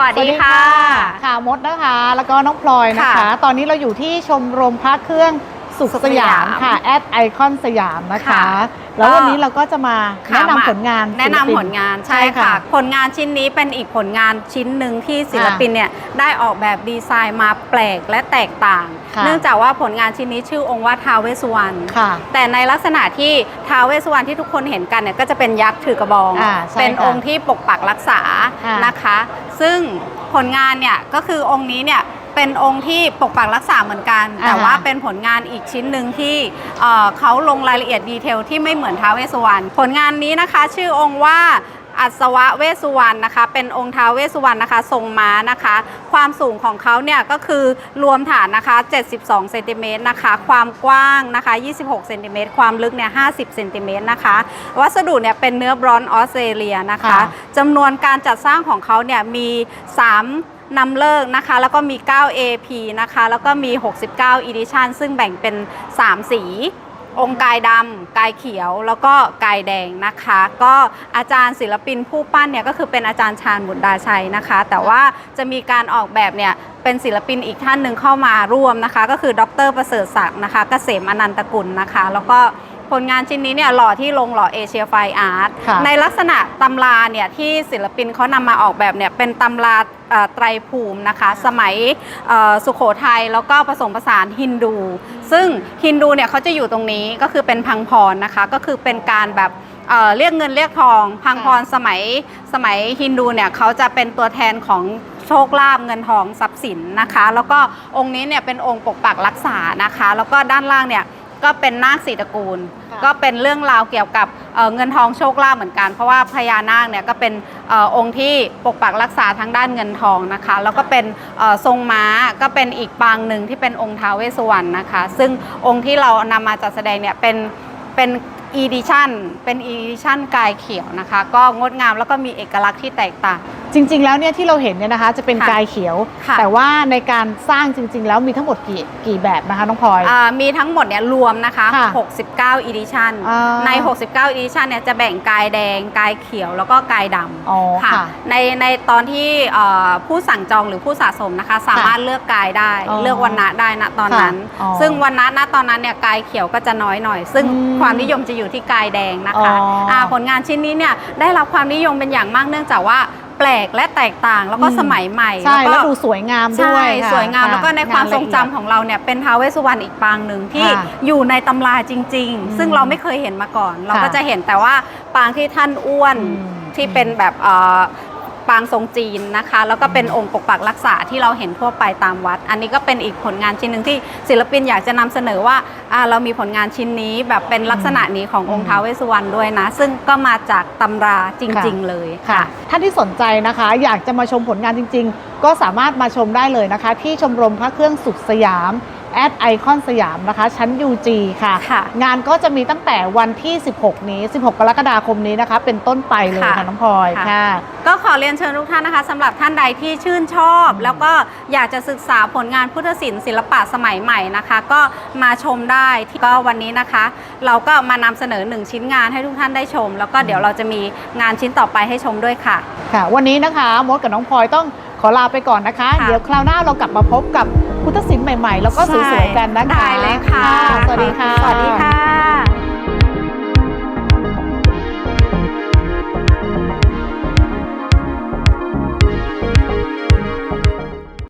วัสดีค่ะ ค่ะมดนะคะ แล้วก็น้องพลอยนะคะค่ะตอนนี้เราอยู่ที่ชมรมพระเครื่อง สุขสุขสสยายามมค่ะแอดไอคอนสยามนะคะค่ะแล้ววันนี้เราก็จะมาค่ะแนะนำผลงาน แนะนำศิลปิผลงานใช่ใช่ค่ะค่ะ ผลงานชิ้นนี้เป็นอีกผลงานชิ้นหนึ่งที่ศิลปินเนี่ยได้ออกแบบดีไซน์มาแปลกและแตกต่างค่ะเนื่องจากว่าผลงานชิ้นนี้ชื่อองค์ว่าท้าวเวสสุวรรณค่ะแต่ในลักษณะที่ท้าวเวสสุวรรณที่ทุกคนเห็นกันเนี่ยก็จะเป็นยักษ์ถือกระบองอ่าใช่เป็นค่ะองค์ที่ปกปักรักษาค่ะนะคะ ซึ่งผลงานเนี่ยก็คือองค์นี้เนี่ย เป็นองค์ที่ปกปักรักษาเหมือนกัน แต่อ่าว่าเป็นผลงานอีกชิ้นหนึ่งที่เอ่อเขาลงรายละเอียดดีเทลที่ไม่เหมือนท้าวเวสสุวรรณผลงานนี้นะคะ ชื่อองค์ว่าอัศวะเวสสุวรรณนะคะ เป็นองค์ท้าวเวสสุวรรณนะคะ ทรงม้านะคะ ความสูงของเขาเนี่ยก็คือรวมฐานนะคะ 72เซนติเมตรนะคะ ความกว้างนะคะ 26เซนติเมตรความลึกเนี่ย 50เซนติเมตรนะคะ วัสดุเนี่ยเป็นเนื้อบรอนซ์ออสเตรเลียนะคะค่ะจำนวนการจัดสร้างของเขาเนี่ยมี 3 นำเลิกนะคะ แล้วก็มี 9 AP นะคะ แล้วก็มี 69 Edition ซึ่งแบ่งเป็น 3 สี องค์กายดำกายเขียวแล้วก็กายแดงนะคะ ก็อาจารย์ศิลปินผู้ปั้นเนี่ยก็คือเป็นอาจารย์ชาญบุตรดาชัยนะคะ แต่ว่าจะมีการออกแบบเนี่ยเป็นศิลปินอีกท่านหนึ่งเข้ามาร่วมนะคะ ก็คือดรประเสริฐศักดิ์นะคะเกษมอนันตกุลนะคะ แล้วก็ ผลงานชิ้นนี้เนี่ยหล่อที่ลงหล่อเอเชียไฟอาร์ตค่ะในลักษณะตำราเนี่ยที่ศิลปินเขานำมาออกแบบเนี่ยเป็นตำราเอ่อไตรภูมินะคะ สมัยเอ่อสุโขทัยแล้วก็ผสมผสานฮินดู ซึ่งฮินดูเนี่ยเขาจะอยู่ตรงนี้ก็คือเป็นพังพรนะคะ ก็คือเป็นการแบบเอ่อเรียกเงินเรียกทองพังพรสมัยสมัยฮินดูเนี่ยเขาจะเป็นตัวแทนของโชคลาภเงินทองทรัพย์สินนะคะ แล้วก็องค์นี้เนี่ยเป็นองค์ปกปักรักษานะคะ แล้วก็ด้านล่างเนี่ย ก็เป็นนาคสีตระกูล ค่ะก็เป็นเรื่องราวเกี่ยวกับเอ่อเงินทองโชคลาภเหมือนกัน เพราะว่าพญานาคเนี่ยก็เป็นเออองค์ที่ปกปักรักษาทางด้านเงินทองนะคะ แล้วก็เป็นเอ่อทรงม้าก็เป็นอีกปางหนึ่งที่เป็นองค์ท้าวเวสสุวรรณนะคะ ซึ่งองค์ที่เรานำมาจัดแสดงเนี่ยเป็นเป็น อีดิชั่นเป็นอีดิชั่นกายเขียวนะคะ ก็งดงามแล้วก็มีเอกลักษณ์ที่แตกต่าง จริง ๆ แล้วเนี่ยที่เราเห็นเนี่ยนะคะจะเป็นค่ะกายเขียว ค่ะ แต่ว่าในการสร้างจริง ๆ แล้วมีทั้งหมดกี่กี่แบบนะคะน้องพลอย อ่ามีทั้งหมดเนี่ยรวมนะคะ ค่ะ69 edition อ่า ใน 69 edition เนี่ยจะแบ่งกายแดง กายเขียวแล้วก็กายดำอ๋อค่ะ ค่ะ ในในตอนที่เอ่อผู้สั่งจองหรือผู้สะสมนะคะ สามารถเลือกกายได้ อ๋อเลือกวันณะได้นะตอนนั้น ค่ะอ๋อซึ่งวันณะณตอนนั้นเนี่ยกายเขียวก็จะน้อยหน่อย ซึ่งอืม ความนิยมจะอยู่ที่กายแดงนะคะอ๋ออ่าผลงานชิ้นนี้เนี่ยได้รับความนิยมเป็นอย่างมากเนื่องจากว่าแปลกและแตกต่างแล้วก็อืม สมัยใหม่ใช่ก็แล้วดูสวยงามด้วยใช่ค่ะสวยงาม ค่ะแล้วก็ในความงนทละรงเอียดจำของเราเนี่ยเป็นท้าวเวสสุวรรณอีกปางหนึ่งที่ค่ะอยู่ในตำราจริง อืมๆ ซึ่งเราไม่เคยเห็นมาก่อน เราก็ค่ะจะเห็นแต่ว่าปางที่ท่านอ้วนอืมที่เป็นแบบเอ่อ ปางทรงจีนนะคะ แล้วก็เป็นองค์ปกปักรักษาที่เราเห็นทั่วไปตามวัด อันนี้ก็เป็นอีกผลงานชิ้นหนึ่งที่ศิลปินอยากจะนำเสนอว่าอ่าเรามีผลงานชิ้นนี้แบบเป็นลักษณะนี้ขององค์ท้าวเวสสุวรรณด้วยนะ ซึ่งก็มาจากตำราจริง ๆ เลยค่ะ ท่านที่สนใจนะคะ อยากจะมาชมผลงานจริง ๆ ก็สามารถมาชมได้เลยนะคะ ที่ชมรมพระเครื่องสุขสยาม แอดไอคอนสยามนะคะ ชั้น UG ค่ะค่ะ งานก็จะมีตั้งแต่วันที่ 16 นี้ 16 กรกฎาคมนี้นะคะ เป็นต้นไปเลยค่ะค่ะน้องพลอยค่ะค่ะ ก็ขอเรียนเชิญทุกท่านนะคะสำหรับท่านใดที่ชื่นชอบ แล้วก็อยากจะศึกษาผลงานพุทธศิลป์ศิลปะสมัยใหม่นะคะ ก็มาชมได้ที่ก็วันนี้นะคะ เราก็มานำเสนอหนึ่งชิ้นงานให้ทุกท่านได้ชม แล้วก็เดี๋ยวเราจะมีงานชิ้นต่อไปให้ชมด้วยค่ะค่ะ วันนี้นะคะมดกับน้องพลอยต้องข อลาไปก่อนนะคะค่ะเดี๋ยวคราวหน้าเรากลับมาพบกับพุทธศิลป์ใหม่ๆ แล้วก็สวยๆกันนะคะได้เลยค่ะ สวัสดีค่ะ สวัสดีค่ะ